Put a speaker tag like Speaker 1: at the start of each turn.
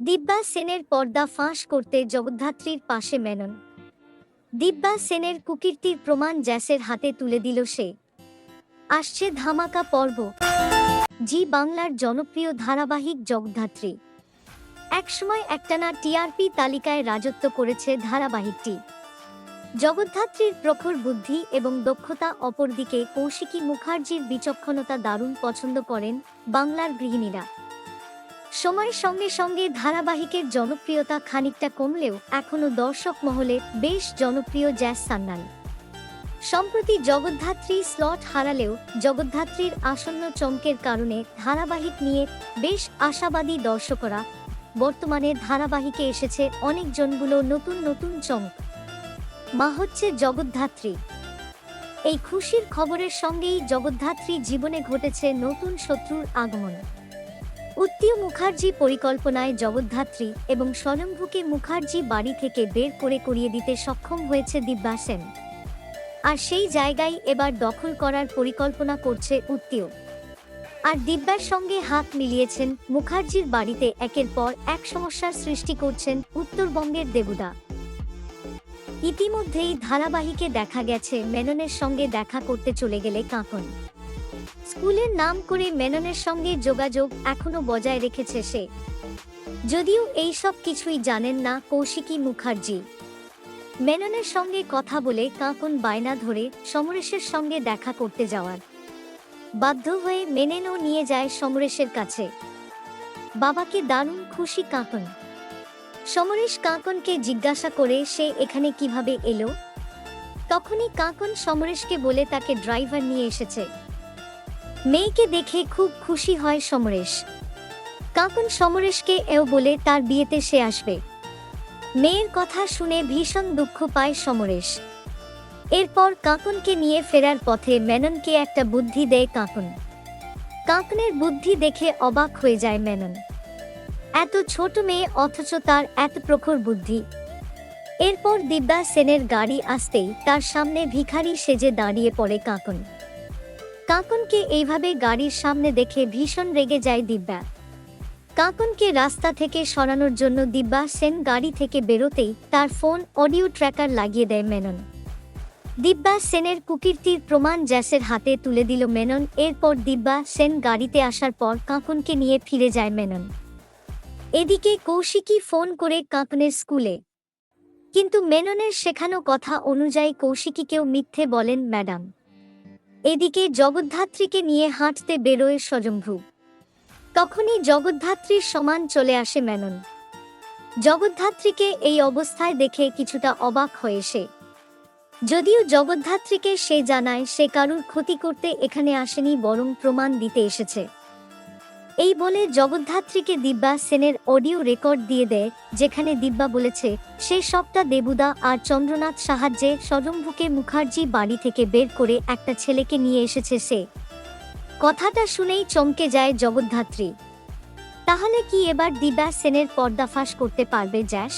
Speaker 1: দিব্যা সেনের পর্দা ফাঁস করতে জগদ্ধাত্রীর পাশে মেনন। দিব্যা সেনের কুকীর্তির প্রমাণ জ্যাসের হাতে তুলে দিল সে। আসছে ধামাকা পর্ব, জি বাংলার জনপ্রিয় ধারাবাহিক জগদ্ধাত্রী। একসময় একটানা টিআরপি তালিকায় রাজত্ব করেছে ধারাবাহিকটি। জগদ্ধাত্রীর প্রখর বুদ্ধি এবং দক্ষতা অপরদিকে কৌশিকী মুখার্জির বিচক্ষণতা দারুণ পছন্দ করেন বাংলার গৃহিণীরা। সময়ের সঙ্গে সঙ্গে ধারাবাহিকের জনপ্রিয়তা খানিকটা কমলেও এখনও দর্শক মহলে বেশ জনপ্রিয় জ্যাস সান্নাল সম্প্রতি জগদ্ধাত্রী স্লট হারালেও জগদ্ধাত্রীর আসন্ন চমকের কারণে ধারাবাহিক নিয়ে বেশ আশাবাদী দর্শকরা, বর্তমানে ধারাবাহিকে এসেছে অনেকজনগুলো নতুন নতুন চমক। মা হচ্ছে জগদ্ধাত্রী। এই খুশির খবরের সঙ্গেই জগদ্ধাত্রী জীবনে ঘটেছে নতুন শত্রুর আগমন। উত্তীয় মুখার্জি পরিকল্পনায় জগদ্ধাত্রী এবং স্বয়ম্ভুকে মুখার্জি বাড়ি থেকে বের করে করিয়ে দিতে সক্ষম হয়েছে দিব্যা সেন। আর সেই জায়গায় এবার দখল করার পরিকল্পনা করছে উত্তীয়। আর দিব্যার সঙ্গে হাত মিলিয়েছেন মুখার্জির বাড়িতে একের পর এক সমস্যার সৃষ্টি করছেন উত্তরবঙ্গের দেবুদা। ইতিমধ্যেই ধারাবাহিকে দেখা গেছে মেননের সঙ্গে দেখা করতে চলে গেলে কাঁকন। স্কুলের নাম করে মেননের সঙ্গে যোগাযোগ এখনও বজায় রেখেছে সে। যদিও এই সব কিছুই জানেন না কৌশিকী মুখার্জি। মেননের সঙ্গে কথা বলে কাঁকন বায়না ধরে সমরেশের সঙ্গে দেখা করতে যাওয়ার। বাধ্য হয়ে মেনেনও নিয়ে যায় সমরেশের কাছে। বাবাকে দারুণ খুশি কাঁকন। সমরেশ কাঁকনকে জিজ্ঞাসা করে সে এখানে কীভাবে এলো? তখনই কাঁকন সমরেশকে বলে তাকে ড্রাইভার নিয়ে এসেছে। মেয়েকে দেখে খুব খুশি হয় সমরেশ। কাকুন সমরেশকে এও বলে তার বিয়েতে সে আসবে। মেয়ের কথা শুনে ভীষণ দুঃখ পায় সমরেশ। এরপর কাকুনকে নিয়ে ফেরার পথে মেননকে একটা বুদ্ধি দেয় কাকুন। কাঁকনের বুদ্ধি দেখে অবাক হয়ে যায় মেনন। এত ছোট মেয়ে অথচ তার এত প্রখর বুদ্ধি। এরপর দিব্যা সেনের গাড়ি আসতেই তার সামনে ভিখারি সেজে দাঁড়িয়ে পড়ে কাঁকন। কাঁকনকে এইভাবে গাড়ির সামনে দেখে ভীষণ রেগে যায় দিব্যা। কাঁকনকে রাস্তা থেকে সরানোর জন্য দিব্যা সেন গাড়ি থেকে বেরোতেই তার ফোন অডিও ট্র্যাকার লাগিয়ে দেয় মেনন। দিব্যা সেনের কুকীর্তির প্রমাণ জ্যাসের হাতে তুলে দিল মেনন, এরপর দিব্যা সেন গাড়িতে আসার পর কাঁকনকে নিয়ে ফিরে যায় মেনন। এদিকে কৌশিকী ফোন করে কাঁকনের স্কুলে। কিন্তু মেননের শেখানো কথা অনুযায়ী কৌশিকীকেও মিথ্যে বলেন ম্যাডাম। এদিকে জগদ্ধাত্রীকে নিয়ে হাঁটতে বেরোয় স্বজম্ভু। তখনই জগদ্ধাত্রীর সমান চলে আসে মেনন। জগদ্ধাত্রীকে এই অবস্থায় দেখে কিছুটা অবাক হয়ে সে। যদিও জগদ্ধাত্রীকে সে জানায়, সে কারুর ক্ষতি করতে এখানে আসেনি, বরং প্রমাণ দিতে এসেছে। এই বলে জগদ্ধাত্রীকে দিব্যা সেনের অডিও রেকর্ড দিয়ে দেয়, যেখানে দিব্যা বলেছে সেই সবটা দেবুদা আর চন্দ্রনাথ সাহায্যে সদম্ভুকে মুখার্জি বাড়ি থেকে বের করে একটা ছেলেকে নিয়ে এসেছে সে। কথাটা শুনেই চমকে যায় জগদ্ধাত্রী। তাহলে কি এবার দিব্যা সেনের পর্দাফাঁস করতে পারবে, জ্যাস?